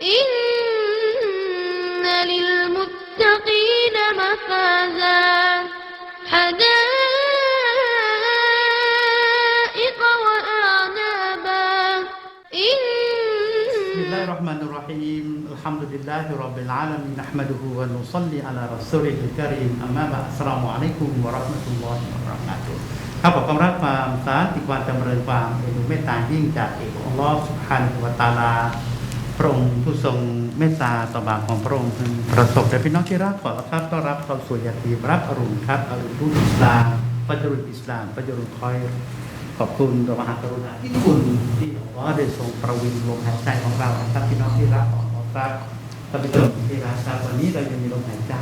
إن للمتقين مفازا حدائق وأعنابا إن بسم الله الرحمن الرحيم الحمد لله رب العالمين نحمده ونصلي على رسوله الكريم أما بعد السلام عليكم ورحمة الله وبركاته ครับผมรักความสาธิความจำเริญความเอ็นดูเมตตายิ่งจากเอกองค์อัลลอฮ์สุบฮานะฮูวะตะอาลา พระองค์ผู้ทรงเมตตาต่อบาปของพระองค์พึงประสบแต่พี่น้องที่รักขอครับต้อนรับเข้าสู่ยาตีรับอรุณครับอรุณรุ่อิสลามปัจจุรุนอิสลามปัจจุรุนคอยขอบคุณต่อมหากรุณาที่คุณที่อัลลอได้ทรงประวิงลมหายใจของเราครับพี่น้องที่รักของอัลลอฮ์ครับท่านผู้ชมที่รักครับวันนี้เรายังมีลมหายใจ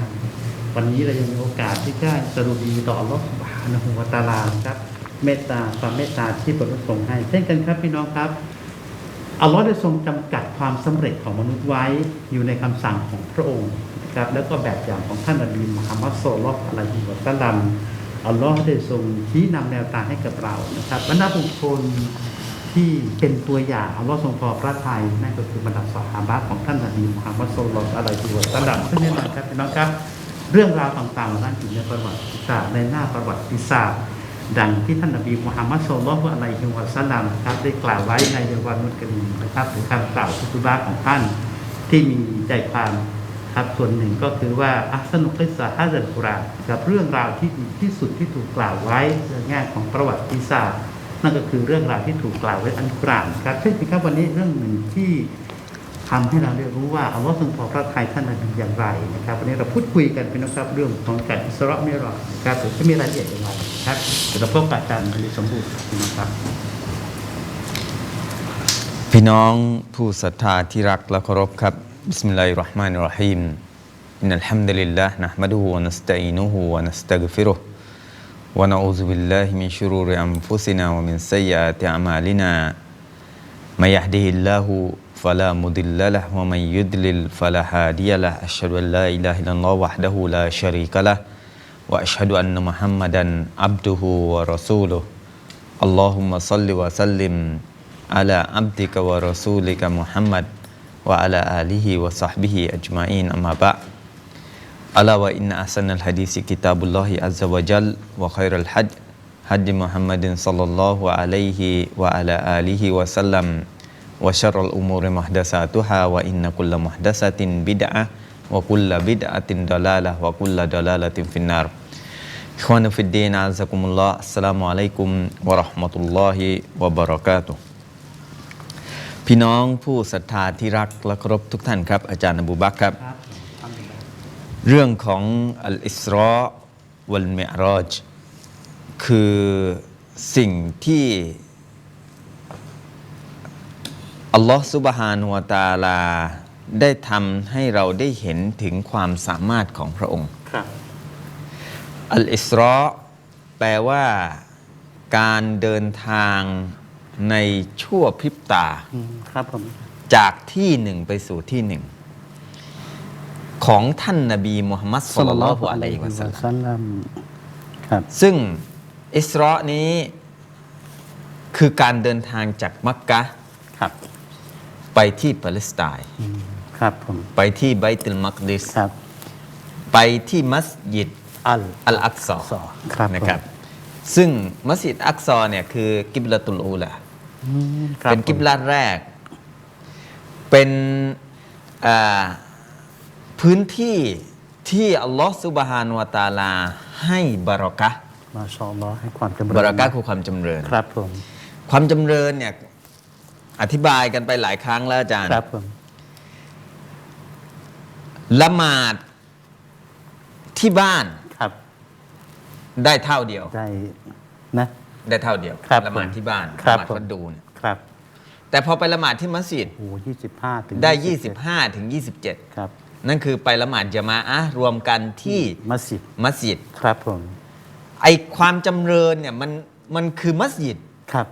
วันนี้เรายังมีโอกาสที่จะสรุดีต่ออัลลอฮ์สุบานะฮูวตาลาครับ เมตตาความเมตตาที่พระองค์ทรงให้เช่นกันครับพี่น้องครับ อัลลอฮ์ได้ทรงจำกัดความสำเร็จของมนุษย์ไว้อยู่ในคำสั่งของพระองค์นะครับแล้วก็แบบอย่างของท่านนบีมุฮัมมัดสุลลอฮุอะลัยฮิวะซัลลัมอัลลอฮ์ได้ทรงชี้นำแนวทางให้กับเรานะครับบรรดาบุคคลที่เป็นตัวอย่างอัลลอฮ์ทรงพอพระทัยนั่นก็คือบรรดาสหายของท่านนบีมุฮัมมัดสุลลัลอฮุอะลัยฮิวะซัลลัมซึ่งแน่นอนครับพี่น้องครับ เรื่องราวต่างๆเหล่านั้นอยู่ในประวัติศาสตร์ในหน้าประวัติศาสตร์ ดังที่ท่านนบีมุฮัมมัดสุลลัลลอฮุอะลัยฮิวะซัลลัมครับได้กล่าวไว้ในเยาวานุกรีนะครับหรือคำกล่าวคุตุบะของท่านที่มีใจความครับส่วนหนึ่งก็คือว่าอัสนุกิสาฮะซัลกุรานกับเรื่องราวที่ดีที่สุดที่ถูกกล่าวไว้ในแง่ของประวัติศาสตร์นั่นก็คือเรื่องราวที่ถูกกล่าวไว้อันกรานครับเช่นครับวันนี้เรื่องหนึ่งที่ ทำให้เราได้รู้ว่าอัลลอฮ์ทรงพอพระทัยท่านนบีอย่างไรนะครับวันนี้เราพูดคุยกันเป็นนะครับเรื่องของการอิสราเมรอจนะครับจะมีรายละเอียดอย่างไรนะครับเราพบกับอาจารย์ผลิตสมบูรณ์นะครับ พี่น้องผู้ศรัทธาที่รักและเคารพครับบิสมิลลาฮิรราะห์มานิรราะฮีมอินนัลฮัมดุลิลลาห์นะห์มะดุฮุวะนัสตะอีนุฮุวะนัสตัฆฟิรุฮ์วะนะอูซุบิลลาฮิ فلا مضل له ومن يضلل فلا هادي له. أشهد أن لا إله إلا الله وحده لا شريك له وأشهد أن محمدا عبده ورسوله. اللهم صل وسلم على عبدك ورسولك محمد وعلى آله وصحبه أجمعين أما بعد. ألا وإن أحسن الحديث كتاب الله عز وجل وخير الحج هدي محمد صلى الله عليه وعلى آله وسلم. وشر الأمور محدثاتها وإن كل محدثة بدعة وكل بدعة ضلالة وكل ضلالة في النار อิควานุฟิดดีนอาซะกุมุลลอฮ์อัสสลามุอะลัยกุมวะเราะห์มะตุลลอฮิวะบะเราะกาตุฮ์พี่น้องผู้ศรัทธาที่รักและเคารพทุกท่านครับ อาจารย์อบูบักรครับ ครับทำดีครับ เรื่องของอัลอิสรอวัลมิอรอจคือสิ่งที่ อัลลอฮ์ซุบฮานุวะตะอาลา ได้ทำให้เราได้เห็นถึงความสามารถของพระองค์ครับอัลอิสรอแปลว่า การเดินทางในชั่วพริบตาอืมครับผมจากที่หนึ่งไปสู่ที่หนึ่ง ของท่านนบีมุฮัมมัดสุลลัลลอฮุอะลัยฮิวะสัลลัมสัลลัมครับซึ่งอิสรอนี้คือการเดินทางจากมักกะฮ์ครับ ไปที่ปาเลสไตน์อืมครับผมไปที่ไบตุลมักดิสครับ ไปที่มัสยิดอัลอัลอักซอซอครับนะครับผมซึ่งมัสยิดอักซอเนี่ยคือกิบลาตุลอูลาอืมครับเป็นกิบผมลาแรก เป็นอ่าพื้นที่ที่อัลลอฮฺซุบฮานวะตะอาลา ให้บารอกะห์มาชาอัลลอฮ์ให้ความจำเริญบารอกะห์คือความจำเริญครับผมความจำเริญเนี่ย อธิบายกันไปหลายครั้งแล้วอาจารย์ครับผมละหมาดที่บ้านครับ ได้เท่าเดียว ได้นะ ได้เท่าเดียวครับละหมาดที่บ้านครับละหมาดผม ฟัดดูเนี่ยครับแต่พอไปละหมาดที่มัสยิดโอ้ยี่สิบห้าถึงได้สิบ25ถึง27 ครับนั่นคือไปละหมาดจามาอะห์รวมกันที่มัสยิดมัสยิด ครับผม ไอความจำเริญเนี่ยมันมันคือมัสยิด ครับ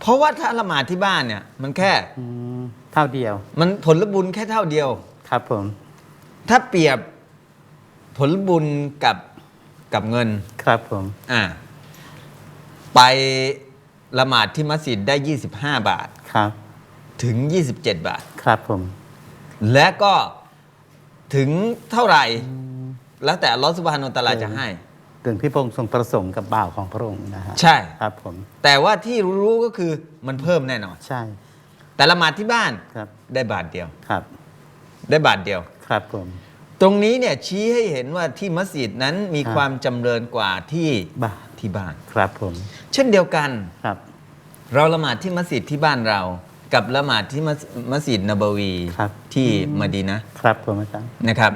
เพราะว่าถ้าละหมาดที่บ้านเนี่ย มันแค่อืมเท่าเดียวมันผลบุญแค่เท่าเดียว ครับผมถ้าเปรียบผลบุญกับกับเงิน ครับผมอ่า ไปละหมาดที่มัสยิดได้ 25 บาทครับถึง 27 บาท ครับผมและก็ถึงเท่าไหร่ แล้วแต่อัลลอฮฺสุบฮานุวะตะอาลาจะให้ ถึงที่พระองค์ทรงประสงค์กับบ่าวของพระองค์นะฮะใช่ ครับผมแต่ว่าที่รู้ๆก็คือมันเพิ่มแน่นอน ใช่แต่ละหมาดที่บ้านครับได้บาทเดียว ครับได้บาทเดียว ครับผม ตรงนี้เนี่ยชี้ให้เห็นว่าที่มัสยิดนั้นมีครับ ความจำเริญกว่าที่บ่าที่บ้าน ครับผมเช่นเดียวกัน ครับ เราละหมาดที่มัสยิดที่บ้านเรา กับละหมาดที่มัสมัสยิดนบวีครับ ที่มะดีนะห์ครับผมอาจารย์นะครับ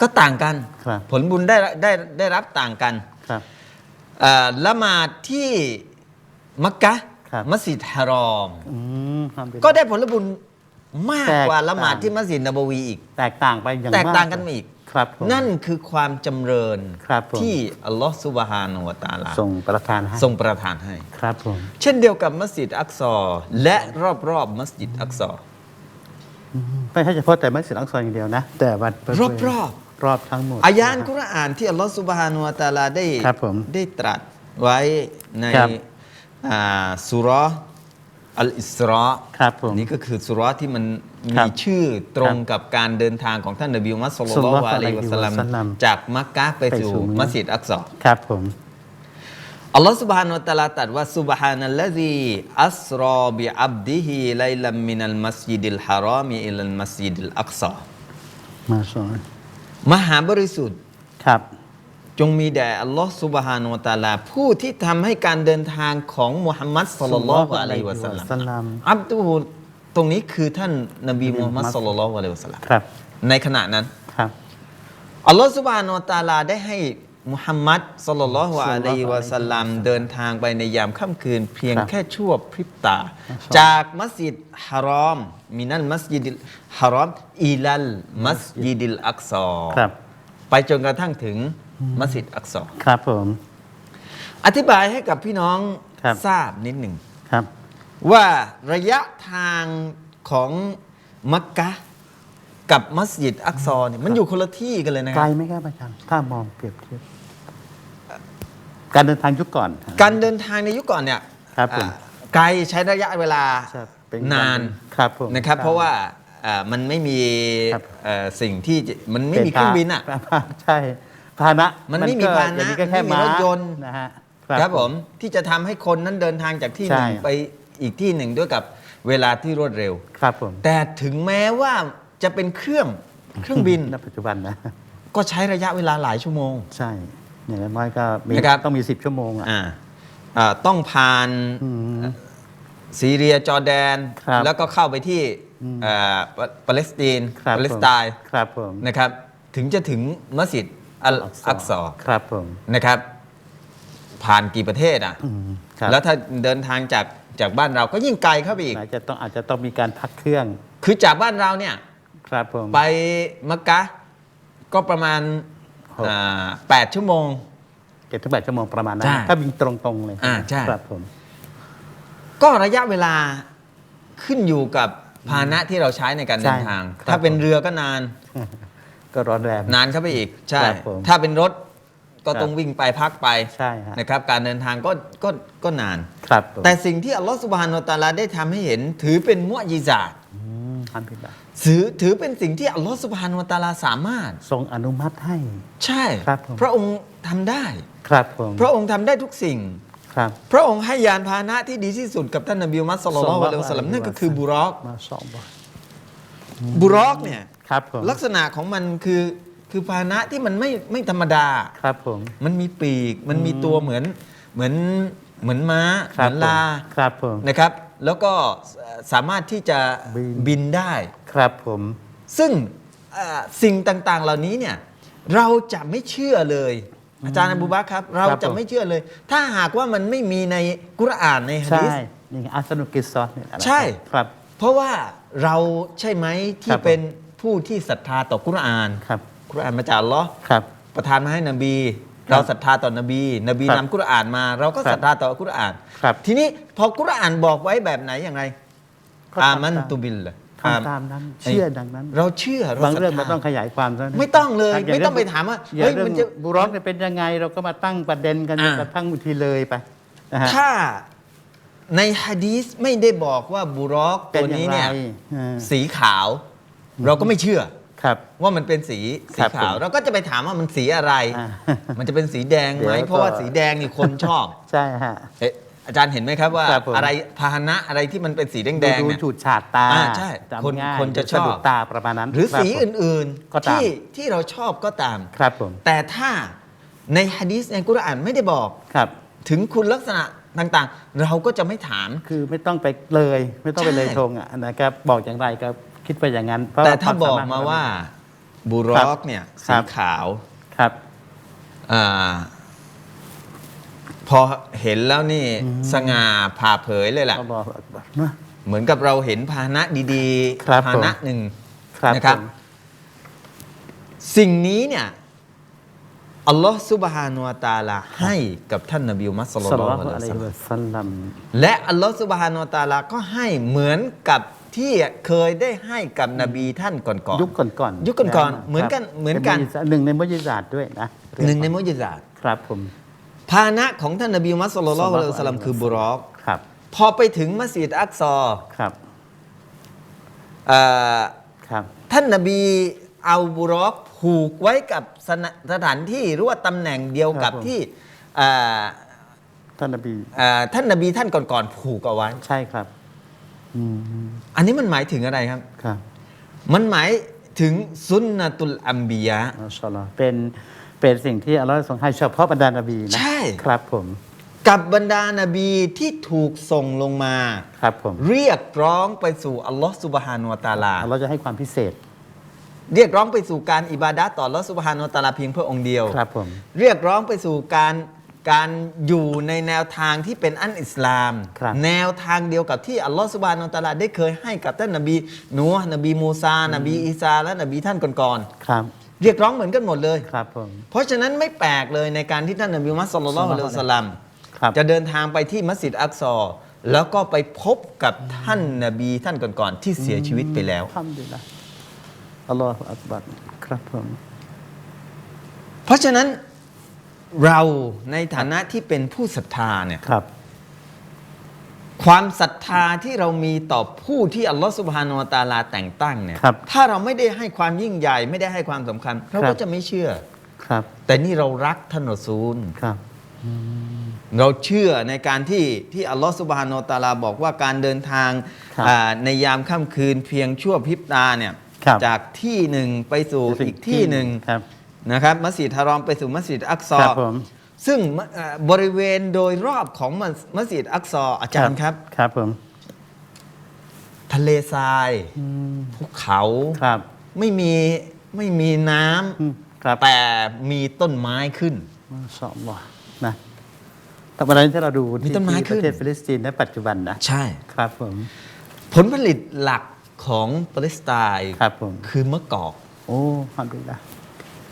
ก็ต่างกัน ครับผลบุญได้ได้ได้รับต่างกันครับ เอ่อละหมาดที่มักกะฮ์ครับ มัสยิดฮารอม อืมครับ ก็ได้ผลบุญมากแตกกว่าละหมาดต่าง ที่มัสยิดนบวีอีก แตกต่างไปอย่างมากแตกต่างกันมาอีก ครับผม นั่นคือความจำเริญครับผม ที่อัลลอฮฺสุบฮานะฮูวะตะอาลาทรงประทานให้ทรงประทานให้ ครับผม เช่นเดียวกับมัสยิดอักซอและรอบๆมัสยิดอักซอ ไม่ใช่เฉพาะแต่มัสยิดอักซออย่างเดียวนะ แต่วันรอบ รอบทั้งหมด อายานกุรอานที่อัลลอฮฺสุบฮานุวะตะอาลาได้ ครับผม ได้ตรัสไว้ใน ครับ อ่าสุเราะห์อัลอิสราะห์ ครับผม นี่ก็คือสุเราะห์ที่มัน ครั มี บ ชื่อตรงกับการเดินทางของท่านนบีมุฮัมมัดสุลลัลลอฮุ ศ็อลลัลลอฮุ อะลัยฮิวะสัลลัม อะลัยฮิวะสัลลัม จากมักกะฮ์ไป ไป สู่ สู่ มัสยิดอักซอ ครับผม อัลลอฮฺ سبحانه และ تعالى ตรัสว่า سبحان الذي أسرى بعبده ليلا من المسجد الحرام إلى المسجد الأقصى มาสอน มหาบริสุทธิ์ครับ จงมีแด่อัลลอฮ์สุบฮานุตาลา ผู้ที่ทำให้การเดินทางของมุฮัมมัดสุลลัลลอฮุอะลัยฮิวะสัลลัมอับดุลตรงนี้คือท่านนบีมุฮัมมัดสุลลัลลอฮุอะลัยฮิวะสัลลัมในขณะนั้นครับอัลลอฮ์สุบฮานุตาลาได้ให้ มุฮัมมัดศ็อลลัลลอฮุอะลัยฮิวะสัลลัมเดินทางไปในยามค่ำคืน เพียงครับแค่ชั่วพริบตาอัลลอฮฺจากมัสยิดฮารอม มินัลมัสยิดิลฮารอมอิลัลมัสยิดิลอักซอครับ ไปจนกระทั่งถึงมัสยิดอักซอครับผม อธิบายให้กับพี่น้องครับ ทราบนิดหนึ่ง ครับ ว่าระยะทางของมักกะฮ์กับมัสยิดอักซอเนี่ยมันอยู่คนละที่กันเลยนะคไกลรับ ไหมครับอาจารย์ถ้ามองเปรียบเทียบ การเดินทางยุคก่อนการเดินทางในยุคก่อนเนี่ยครับผมอ่าไกลใช้ระยะเวลาใช่เป็นนานครับผมนะครับใช่เพราะว่าอ่ามันไม่มีครับเอ่อสิ่งที่จะมันไม่มีเครื่องบินอะเป็พาใช่พาหนะมันไม่มีก็พาหนะเดี๋ยวก็แค่ไม่มีม้ารถยนต์นะฮะครับผมที่จะทำให้คนนั้นเดินทางจากที่หนึ่งใช่ไปอีกที่หนึ่งด้วยกับเวลาที่รวดเร็วครับผมแต่ถึงแม้ว่าจะเป็นเครื่องเครื่องบินณปัจจุบันนะก็ใช้ระยะเวลาหลายชั่วโมง ใช่ อย่างน้อยก็มีนะครับ ต้องมี10ชั่วโมงอะ อ่าอ่าต้องผ่าน อืม ซีเรียจอร์แดน ครับแล้วก็เข้าไปที่อืมอ่าปาปาเลสไตน์ครับปาเลสไตน์ผมครับผมนะครับ ถึงจะถึงมัสยิดอัลอักซอครับผมนะครับ ผ่านกี่ประเทศอะ อืมครับแล้วถ้าเดินทางจากจากบ้านเราก็ยิ่งไกลเข้าไปอีก อาจจะต้องอาจจะต้องมีการพักเครื่องคือจากบ้านเราเนี่ย ครับผม ไปมักกะฮ์ก็ประมาณหกอ่า แปดชั่วโมงเจ็ดถึงแปดชั่วโมงประมาณนั้ใช่นถ้าบินตรงๆเลยอ่าใช่ ครับผม ก็ระยะเวลาขึ้นอยู่กับพาหนะที่เราใช้ในการเดินทางถ้าเป็นเรือก็นาน ก็ร้อนแรง นานเข้าไปอีก ใช่ ครับผมถ้าเป็นรถก็ครับต้องวิ่งไปพักไปใช่ฮะ นะครับ การเดินทางก็ก็ก็นาน ครับผมแต่สิ่งที่อัลลอฮฺสุบฮานาอัลตะอาลาได้ทำให้เห็นถือเป็นมุอญิซาต อืมอันพิบัติถือถือเป็นสิ่งที่อัลลอฮฺสุบฮานาอัลตะอาลาสามารถ ทรงอนุมัติให้ ใช่ครับผม พระองค์ทำได้ ครับผมพระองค์ทำได้ทุกสิ่ง ครับพระองค์ให้ยานพาหนะที่ดีที่สุดกับท่านนบีมุฮัมมัดสุลลัลลอฮุอะลัยฮิวะสัลลัมนั่นก็คือบุรอกมาสองบอบุรอกเนี่ยครับผมลักษณะของมันคือคือพาหนะที่มันไม่ไม่ธรรมดา ครับผม มันมีปีก มันมีตัวเหมือนเหมือนเหมือนม้าคเหรับมือนลาผมครับผม นะครับ แล้วก็สามารถที่จะบิน บินได้ ครับผม ซึ่งเอ่อสิ่งต่างๆ เหล่านี้เนี่ยเราจะไม่เชื่อเลย อาจารย์อบูบักรครับ เราจะไม่เชื่อเลย ถ้าหากว่ามันไม่มีในกุรอานในฮะใช่ดีษนี่ไงอัสนุกิซอสเนี่ยนะใช่ ครับ เพราะว่าเราใช่ไหมคที่รับผม เป็นผู้ที่ศรัทธาต่อกุรอานครับ กุรอานมาจากอัลลอฮ์ครับ ประทานมาให้นบีครับ เราศรัทธาต่อนบี นบีครับนำกุรอานมา เราก็ครับศรัทธาต่อกุรอาน ครับ ทีนี้พอกุรอานบอกไว้แบบไหนอย่างไรก็ทำอามันตามตุบิลละทำตามนั้น เชื่อดังนั้น เราเชื่อบางเรื่องศมันทธต้องขยายความซะนะไม่ต้องเลยย่ไม่ต้องไปถามว่าอย่าเฮ้ยเรื่อมันงจะบุรอกเนี่ยเป็นยังไง เราก็มาตั้งประเด็นกันอ่ากระทั่งบางทีเลยไปนะฮะถ้าในฮะดีสไม่ได้บอกว่าบุรอกเป็ตันวอย่างนี้ไรเนี่ยเออสีขาว เราก็ไม่เชื่อ ครับ ว่ามันเป็นสีคสีรับขาวผมเราก็จะไปถามว่ามันสีอะไร อ่ามันจะเป็นสีแดงไหมเดี๋ยวก็เพราะว่าสีแดงนี่คนชอบใช่ฮะ เอ๊ะอาจารย์เห็นไหมครับว่า ครับผม อะไรพาหนะอะไรที่มันเป็นสีแดงๆดูเนี่ย ฉูดฉาดตาอ่าใช่จำคนง่ายคนจะสะดุชดอบตาประมาณนั้นหรือคบสีผม อื่นก็ๆตาม ที่ที่เราชอบก็ตาม ครับผมแต่ถ้าในฮะดีษในกุรอานไม่ได้บอก ครับ ถึงคุณลักษณะต่างๆ เราก็จะไม่ถาม คือไม่ต้องไปเลย ไม่ต้องไปใช่เลยธงอะนะครับ บอกอย่างไรก็ คิดไปอย่างนั้นเพระแต่ถ้าควบอกสรถมาว่าบุรอกเนี่ยครัสีบขาวครับ อ่าพอเห็นแล้วนี่สง่าผ่าเผยเลยแหละอัลลอฮฺอักบัรนะ เหมือนกับเราเห็นพาหนะดีครับๆพาหนะหนึ่งครับนะครับผมสิ่งนี้เนี่ยอัลลอฮ์ซุบฮานุวะตะอาลาให้กับท่านนบีมุฮัมมัดสุลลัสัลลลัลลอลฮุอฮุอะอะลัลัยยฮิฮิวะวะซัลลัม สัลลัม และอัลลอฮ์ซุบฮานุวะตะอาลาก็ให้เหมือนกับ ที่เคยได้ให้กับนบีท่านก่อนๆยุคก่อนๆยุคก่อนๆเหมือนกันครับเหมือนกันป็มุญิซาหนึ่งในมุยิซาตด้วยนะหนึ่งในมุจิซาตครับผมพาหนะของท่านนบีมุฮัมมัดสุลลัลลอฮุอะลัยฮิวะซัลลัมคือบุรอกครับพอไปถึงมัสยิดอักซอครับเอ่อครับ ท่านนบีเอาบุรอกผูกไว้กับสนะสถานที่หรือว่าตำแหน่งเดียวกับครับผมที่เอ่อท่านนบีเอ่อท่านนบีท่านก่อนๆผูกเอาไว้ใช่ครับ อืมอันนี้มันหมายถึงอะไรครับ ครับมันหมายถึงซุนนะตุลอัมบียะอัลลอฮ์เป็นเป็นสิ่งที่อัลลอฮ์ทรงให้เฉพาะบรรดานบีนะใช่ ครับผมกับบรรดานาบีที่ถูกส่งลงมา ครับผมเรียกร้องไปสู่อัลลอฮ์สุบฮานุวะตะอาลา อัลลอฮ์จะให้ความพิเศษเรียกร้องไปสู่การอิบาดะห์ต่ออัลลอฮ์สุบฮานุวะตะอาลาเพียงพระองค์เดียว ครับผม เรียกร้องไปสู่การ การอยู่ในแนวทางที่เป็นอันอิสลาม ครับแนวทางเดียวกับที่อัลลอฮฺสุบฮานาอัลตะอาลาได้เคยให้กับท่านนบีนูฮ์นบีมูซา นบีอีสาและนบีท่านก่อนครับๆเรียกร้องเหมือนกันหมดเลย ครับผม เพราะฉะนั้นไม่แปลกเลยในการที่ท่านนบีมุฮัมมัดสุลลัลลอฮุอะลัยฮิวะสัลลัมครับจะเดินทางไปที่มัสยิดอักซอแล้วก็ไปพบกับท่านนบีท่านก่อนๆที่เสียชีวิตไปแล้วทำดีละอัลลอฮฺอักบัรครับผม เพราะฉะนั้น เราในฐานะที่เป็นผู้ศรัทธาเนี่ยครับ ความศรัทธาที่เรามีต่อผู้ที่อัลลอฮฺสุบฮานาอัตะอาลาแต่งตั้งเนี่ยครับถ้าเราไม่ได้ให้ความยิ่งใหญ่ ไม่ได้ให้ความสำคัญ เราครัก็บจะไม่เชื่อครับ แต่นี่เรารักท่านรอซูลครับเราเชื่อในการที่ที่อัลลอฮฺสุบฮานาอัตะอาลาบอกว่าการเดินทางครับอ่าในยามค่ำคืนเพียงชั่วพริบตาเนี่ยครับจากที่หนึ่งไปสู่อีกที่หนึ่งครับ นะครับมัสยิดฮารอมไปสู่มัสยิดอักซอครับผม ซึ่งมะเอ่อบริเวณโดยรอบของมัสมัสยิดอักซออาจารย์ครับ ครับผมทะเลทรายอืมภูเขา ครับไม่มีไม่มีน้อืมครับำแต่มีต้นไม้ขึ้น มาชาอัลลอฮ์นะแต่วันนั้นที่เราดูมีที่ต้นไม้ที่ขึ้ปนระเทศฟิลิสตินในปัจจุบันนะ ใช่ ครับผม ผลผลิตหลักของปาเลสไตน์ครับผม คือมะกอก โอ้ฮัมดุลิลละ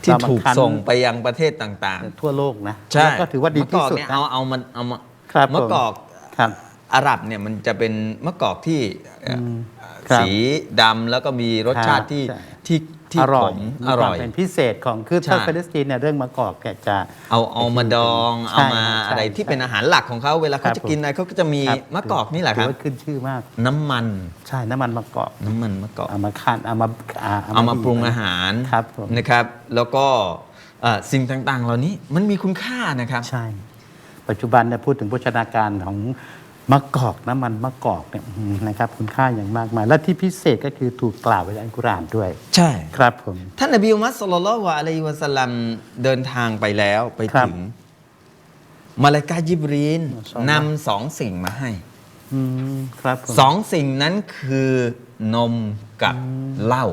ที่เรามาถูกคั้นส่งไปยังประเทศต่าง ทั่วโลกนะๆ ใช่แล้วก็ถือว่าดีที่สุดมะกอกเนี่ยนะ เอาเอามันเอามาครับผม มะกอกครับ อาหรับเนี่ยมันจะเป็นมะกอกที่เอ่ออมครับสีดำแล้วก็มีรสชาติที่ใช่ที่ ที่อขร่อยมมีอคร่วามอย เป็นพิเศษของคือใช่ถ้าฟิลิสตินเนี่ยเรื่องมะกอกแกจะ เอาเอามาดองใช่เอามาใช่อะไรที่ใช่เป็นอาหารหลักของเขาเวลาครัเขาบจะกินอะไรเขาก็จะมีครับมะกอกนี่แหละครับถือว่าขึ้นชื่อมาก น้ำมันใช่น้ำมันมะกอกน้ำมันมะกอกเอามาคั้นเอามาเอามาปรุงอาหารครับผมนะครับ แล้วก็เอ่อสิ่งต่างๆ เหล่านี้มันมีคุณค่านะครับใช่ ปัจจุบันเนี่ยพูดถึงโภชนาการของ มะกอกน้ำมันมะกอกเนี่ยอืมนะครับคุณค่าอย่างมากมาย และที่พิเศษก็คือถูกกล่าวไว้ในอัลกุรอานด้วย ใช่ครับผมท่านนบีมุฮัมมัดสุลลัลลอฮุอะลัยฮิวะสัลลัมเดินทางไปแล้วไปครับถึงมาลายกายิบรีนอัลลอฮ์นำสองสิ่งมาให้อืมครับผมสองสิ่งนั้นคือนมกับเหล้า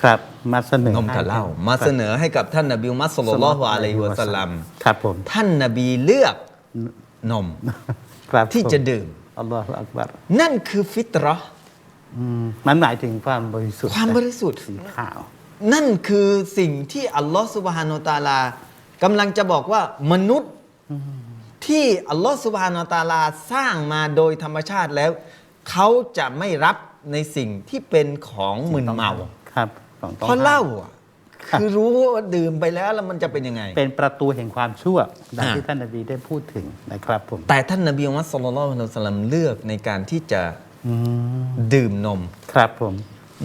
ครับมาเสนอนมกับเหล้ามาเสนอให้กับท่านนบีมุฮัมมัดสุลลัลลอฮุอะลัยฮิวะสัลลัมครับผมท่านนบีเลือกนมครับ ที่ผมจะดื่มอัลลอฮฺอักบัรนั่นคือฟิตเราะห์อืมมันหมายถึงความบริสุทธิ์ความบริสุทธิ์สีขาว นั่นคือสิ่งที่อัลลอฮฺสุบฮานาตะอาลากำลังจะบอกว่ามนุษย์ที่อัลลอฮฺสุบฮานาตะอาลาสร้างมาโดยธรรมชาติแล้ว เขาจะไม่รับในสิ่งที่เป็นของมึนเมาครับของต้องเพราะเหล้าอะ ครับคือรู้ว่าดื่มไปแล้วแล้วมันจะเป็นยังไง เป็นประตูแห่งความชั่วดังอ่าที่ท่านนบีได้พูดถึงนะครับผมแต่ท่านนบีมุฮัมมัดสุลลัลลอฮุอะลัยฮิวะสัลลัมเลือกในการที่จะอืมดื่มนม ครับผม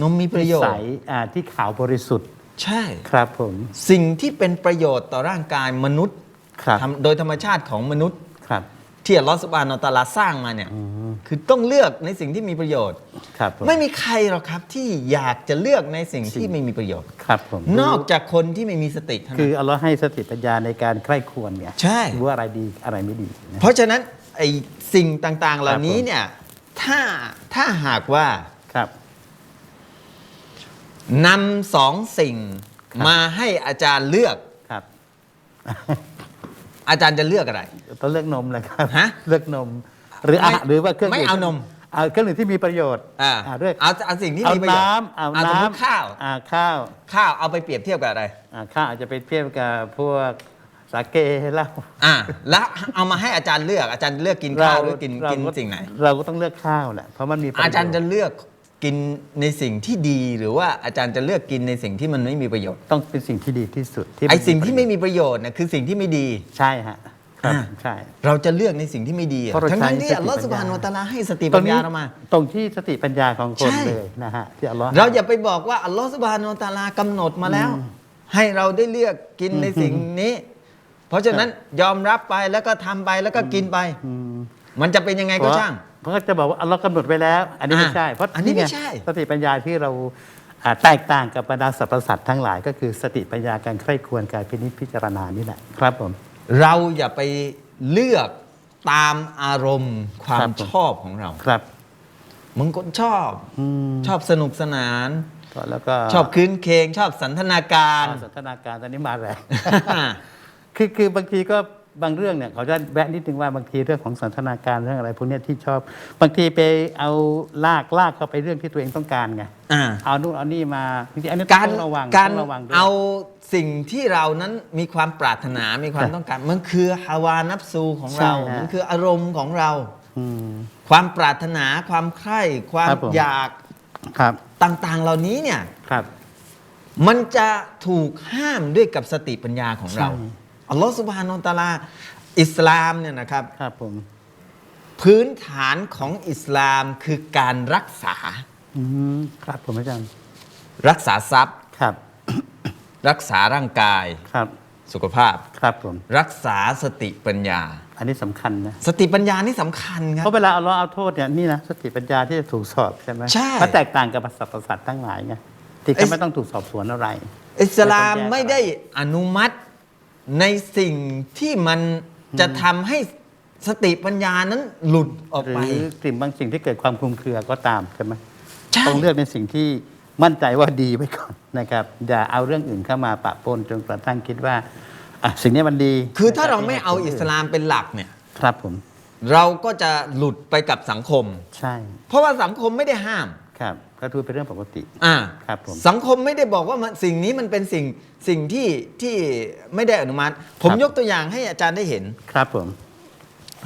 นมมีประโยชใสน์อ่าที่ขาวบริสุทธิ์ ใช่ครับผม สิ่งที่เป็นประโยชน์ต่อร่างกายมนุษย์ครับทำโดยธรรมชาติของมนุษย์ครับ ที่อัลลอฮฺสุบฮานาอัลตะอาลาสร้างมาเนี่ยคือต้องเลือกในสิ่งที่มีประโยชน์ ครับผม ไม่มีใครหรอกครับที่อยากจะเลือกในสิ่งที่ไม่มีประโยชน์ ครับผม นอกจากคนที่ไม่มีสติเท่าคืนั้อนอัลลอฮ์ให้สติปัญญาในการใคร่ครวญเนี่ยใช่ รู้ว่าอะไรดีอะไรไม่ดีนะ เพราะฉะนั้นไอ้สิ่งต่างๆ เหล่านี้ครับผม เนี่ยถ้าถ้าหากว่าครับ นำสองสิ่งครับ มาให้อาจารย์เลือก ครับ อาจารย์จะเลือกอะไร ต้องเลือกนมเลยครับฮะเลือกนม หรืออาไม่หรือว่าเครื่องไม่ดื่เอานม เอาเครื่องดื่มที่มีประโยชน์อ่าอ่าด้วยเอาเอาสิ่งที่เอามีประโยชน์น้ำเอาสมน้มติข้าวำอ่าข้าวข้าวเอาไปเปรียบเทียบกับอะไร อ่าข้าวอาจจะไปเทียบกับพวกสาเกเหล้าอ่า แล้วเอามาให้อาจารย์เลือกอาจารย์เลือกกินข้าวหรือกินเรากินก็สิ่งไหน เราก็ต้องเลือกข้าวแหละเพราะมันมีปะโชน์อาจารย์จะเลือก กินในสิ่งที่ดีหรือว่าอาจารย์จะเลือกกินในสิ่งที่มันไม่มีประโยชน์ต้องเป็นสิ่งที่ดีที่สุดที่ไอ้สิ่งที่ไม่ประโยชน์มีประโยชน์เนี่ยคือสิ่งที่ไม่ดีใช่ฮะครับอ่าใช่ เราจะเลือกในสิ่งที่ไม่ดีอะเพราะเราทั้งใช้นั้นที่สติอัลลอฮฺปัญญา สุบฮานุวะตะอาลาให้สติตรปังญนี้ญาเรามา ตรงที่สติปัญญาของคนใช่ เลยนะฮะที่อัลลอฮ์ เราอย่าไปบอกว่าอัลลอฮฺสุบฮานุวะตะอาลากำหนดมาแล้ว ให้เราได้เลือกกินในสิ่งนี้ เพราะฉะนั้นยอมรับไปแล้วก็ทำไปแล้วก็กินไป อืม มันจะเป็นยังไงก็ช่าง เพราะ เพราะจะบอกว่าอัลลอฮ์กำหนดไว้แล้ว อันนี้ไม่อ่าใช่ เพราะอันนี้ไม่งใช่สติปัญญาที่เราอ่าแตกต่างกับบรรดาสรรพสัตว์ทั้งหลายก็คือสติปัญญาการใคร่ครวญการพินิจพิจารณานี่แหละครับผมเราอย่าไปเลือกตามอารมณ์ควาครัมบผมชอบของเราครับบางคนชอบอืมชอบสนุกสนานก็แล้วก็ชอบคืนเคงชอบสันทนาการอ่าสันทนาการตอนนี้มาแรงคือคือบางทีก็ บางเรื่องเนี่ยเขาจะแวะนิดนึงว่าบางทีเรื่องของสันทนาการเรื่องอะไรพวกเนี้ยที่ชอบ บางทีไปเอาลากลากเข้าไปเรื่องที่ตัวเองต้องการไงอ่าเอานู่นเอานี่มาจริงๆอันนี้การต้องระวังการต้องระวังด้วย เอาสิ่งที่เรานั้นมีความปรารถนา มีความครับต้องการ มันคือฮาวานับซูของเรา ใช่ฮะ มันคืออารมณ์ของเรา อืม ความปรารถนา ความใคร่ ความครับผม อยากครับต่างๆ เหล่านี้เนี่ย ครับมันจะถูกห้ามด้วยกับสติปัญญาของเรา ใช่ อัลลอฮฺสุบฮานาอัลตะอาลา อิสลามเนี่ยนะครับ ครับผม พื้นฐานของอิสลามคือการรักษา อืมครับผมอาจารย์ รักษาทรัพย์ ครับ รักษาร่างกาย ครับ สุขภาพ ครับผม รักษาสติปัญญา อันนี้สำคัญนะ สติปัญญานี่สำคัญครัเพบ ราะเวลาเอาล้อเอาโทษเนี่ยนี่นะสติปัญญาที่จะถูกสอบใช่ไหมใช่มันแตกต่างกับสรรพสัตว์ทั้งหลายไงที่ไอ้ เขาไม่ต้องถูกสอบสวนอะไร อิสลามไม่ได้อนุมัติ ในสิ่งที่มันจะทำให้สติปัญญานั้นหลุดออกหรืไปอกลิ่นบางสิ่งที่เกิดความคลุมเครือก็ตามใช่ไหมใช่ ต้องเลือกในสิ่งที่มั่นใจว่าดีไว้ก่อนนะครับอย่าเอาเรื่องอื่นเข้ามาปะปนจนกระทั่งคิดว่าอะสิ่งนี้มันดีคือถ้านะบเราไม่เอาอิสลามเป็นหลักเนี่ย ครับผม เราก็จะหลุดไปกับสังคม ใช่ เพราะว่าสังคมไม่ได้ห้าม ครับก็ถือเป็นเรื่องปกติ อ่าครับผมสังคมไม่ได้บอกว่ามันสิ่งนี้มันเป็นสิ่งสิ่งที่ที่ไม่ได้อนุมัติ ผมครับยกตัวอย่างให้อาจารย์ได้เห็น ครับผม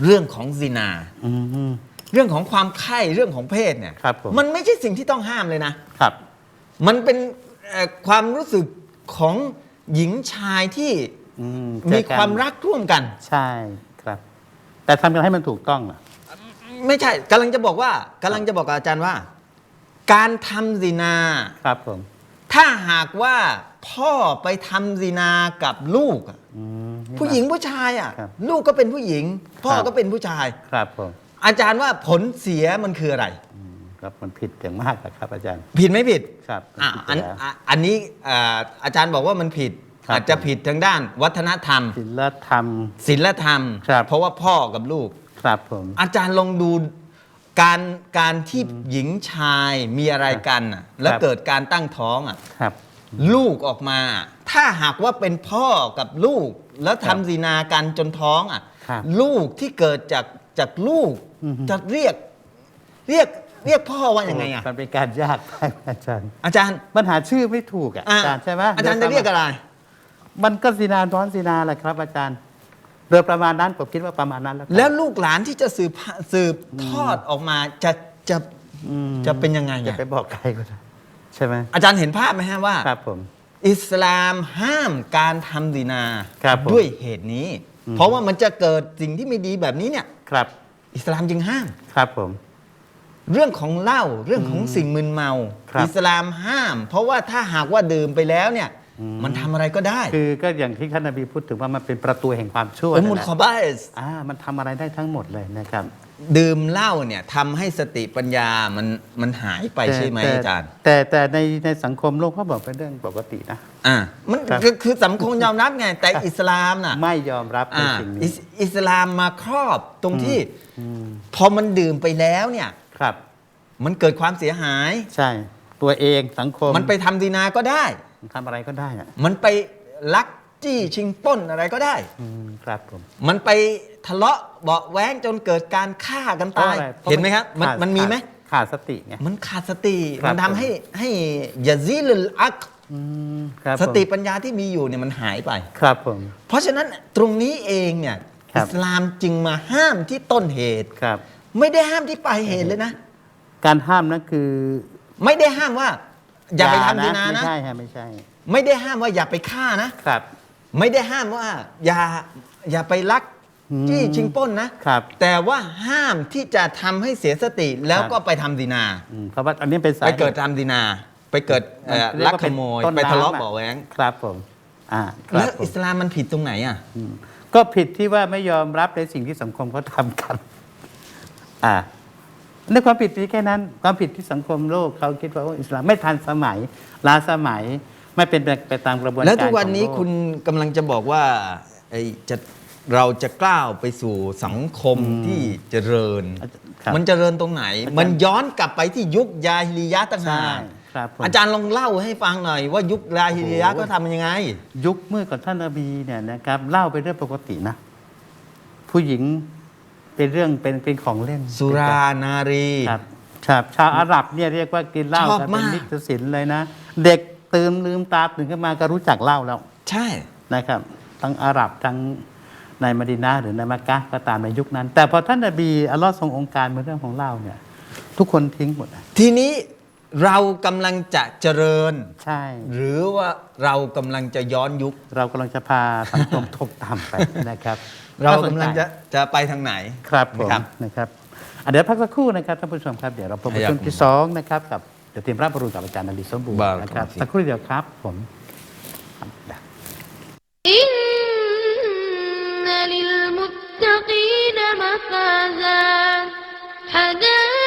เรื่องของซินาอืมเรื่องของความใคร่เรื่องของเพศเนี่ยครับผมมันไม่ใช่สิ่งที่ต้องห้ามเลยนะครับ มันเป็นเอ่อความรู้สึกของหญิงชายที่อืมีเจอกันความรักร่วมกัน ใช่ครับ แต่ทำกันให้มันถูกต้องนะไม่ใช่กำลังจะบอกว่ากำลังจะบอกกับอาจารย์ว่า การทำซินา ครับผมถ้าหากว่าพ่อไปทำซินากับลูกอะอืมนี่ผู้หญิงผู้ชายอะครับลูกก็เป็นผู้หญิง พ่อครับ ก็เป็นผู้ชาย ครับผมอาจารย์ว่าผลเสียมันคืออะไร อืมครับมันผิดอย่างมากนะครับ อาจารย์ ผิดไม่ผิดครับอะมันผิดอันแล้ว อะอันนี้อ่าอาจารย์บอกว่ามันผิด ครับ อาจจะผิดทางด้านวัฒนธรรม ศีลธรรม ศีลธรรม ครับ เพราะว่าพ่อกับลูก ครับผม อาจารย์ลองดู การการที่หญิงชายมีอะไรกันอะแล้วครับเกิดการตั้งท้องอะ ครับ ลูกออกมา ถ้าหากว่าเป็นพ่อกับลูก แล้วครับทำซีนากันจนท้องอะ ครับ ลูกที่เกิดจากจากลูกอือฮึจะเรียก เรียกเรียกพ่อว่ายังไงอะ มันเป็นการยากไปอาจารย์ อาจารย์มันหาชื่อไม่ถูกอะอะอาจารย์ใช่ไหมอาจารย์จะเรียกอะไร มันก็สีนาท้อนสีนาแหละครับ อาจารย์ โดยประมาณนั้นผมคิดว่าประมาณนั้นแล้วกันแล้วลูกหลานที่จะสืบสืบทอดออกมาจะจะอืมจะเป็นยังไงจะอะไปบอกใครก็ได้ใช่ไหมอาจารย์เห็นภาพไหมฮะว่า ครับผม อิสลามห้ามการทำดีนาครับผมด้วยเหตุนี้ อืม เพราะว่ามันจะเกิดสิ่งที่ไม่ดีแบบนี้เนี่ย ครับอิสลามจึงห้าม ครับผม เรื่องของเหล้าเรื่องของสิ่งมึนเมา ครับ อิสลามห้าม เพราะว่าถ้าหากว่าดื่มไปแล้วเนี่ยอื มมันทำอะไรก็ได้คือก็อย่างที่ท่านนบีพูดถึงว่ามันเป็นประตูแห่งความชั่วอุมุลนั่นคอแหละบาสอ่ามันทำอะไรได้ทั้งหมดเลยนะครับ ดื่มเหล้าเนี่ยทำให้สติปัญญามันมันหายไปใช่ไหมแต่อาจารย์ แต่แต่ในในสังคมโลกเขาบอกเป็นเรื่องปกตินะอ่ามันครับก็คือสังคมยอมรับไง แต่อิสลามน่ะไม่ยอมรับในอ่าสิ่งอินี้สอิสลามมาครอบตรงที่อืมพอมันดื่มไปแล้วเนี่ยครับ มันเกิดความเสียหายใช่ ตัวเองสังคมมันไปทำดีนาก็ได้ ทำอะไรก็ได้อะมันไปลักจี้ชิงปล้นอะไรก็ได้ อืมครับผม มันไปทะเลาะเบาะแว้งจนเกิดการฆ่ากันตายพระอะพาะเห็นไหมครับ มันขาดมันมีไหม ขาดสติไง มันขาดสติ ครับ มันทำให้ให้ยาซิลลอักอืมครับสติผมปัญญาที่มีอยู่เนี่ยมันหายไป ครับผม เพราะฉะนั้นตรงนี้เองเนี่ยครัอิบสลามจึงมาห้ามที่ต้นเหตุ ครับ ไม่ได้ห้ามที่ปลายเหตุเลยนะ การห้ามนั้นคือ ไม่ได้ห้ามว่า อย่าไปทำดีนาไม่นะใช่ฮะไม่ใช่ ไม่ได้ห้ามว่าอย่าไปฆ่านะ ครับ ไม่ได้ห้ามว่าอย่าอย่าไปลักอืมจี้ชิงปล้นนะครับ แต่ว่าห้ามที่จะทำให้เสียสติแล้วครับก็ไปทำดีนา อืมเพราะว่าอันนี้เป็นสาไปหตุเกิดทำดีนา ไปเกิดเอ่อเรียลักว่าขเป็นโมยต้นไปทะเลาะน้ำเบาะแว้งครับผมอ่าครัแล้บวผมอิสลามมันผิดตรงไหนอะ อืมก็ผิดที่ว่าไม่ยอมรับในสิ่งที่สังคมเขาทำกัน อ่า ในความผิดที่แค่นั้น ความผิดที่สังคมโลกเขาคิดว่าโอ้อิสลามไม่ทันสมัยล้าสมัยไม่เป็นไปตามกระบวนการแล้วทุกวันนี้ของโลคุณกำลังจะบอกว่าไอ้จะเราจะก้าวไปสู่สังคมที่เจริญครับมันเจริญตรงไหน มันย้อนกลับไปที่ยุคยาฮิลิยะห์ต่างหาใช่กครับผมอาจารย์ลองเล่าให้ฟังหน่อยว่ายุคยาฮิลิยะห์โอ้โหก็ทำยังไง ยุคเมื่อก่อนท่านนบีเนี่ยนะครับเล่าเป็นเรื่องปกตินะ ผู้หญิง เป็นเรื่องเป็นเป็นของเล่นสุรานารี ครับครับชาวอาหรับเนี่ยเรียกว่ากินเหล้าชอบกันเป็นมาก นิจศิลเลยนะ เด็กตื่นลืมตาตื่นขึ้นมาก็รู้จักเหล้าแล้วใช่ นะครับ ทั้งอาหรับทั้งในมะดินาหรือในมักกะฮ์ก็ตามในยุคนั้น แต่พอท่านนบีอัลลอฮ์ทรงองค์การในเรื่องของเหล้าเนี่ย ทุกคนทิ้งหมดนะทีนี้เรากำลังจะเจริญ ใช่ หรือว่าเรากำลังจะย้อนยุค เรากำลังจะพาสังคม ตกต่ำไปนะครับ เรากำลังจะจะไปทางไหน ครับผมนะครับเดี๋ยวพักสักครู่นะครับท่านผู้ชมครับเดี๋ยวเราพบกับช่วงที่สองนะครับกับเดี๋ยวทียมราบประรุณกับอาจารย์นริสมบูรณ์นะครับสักครู่เดียวครับผมอินนัลิลมุตตะกีนมะฟาซาฮะดา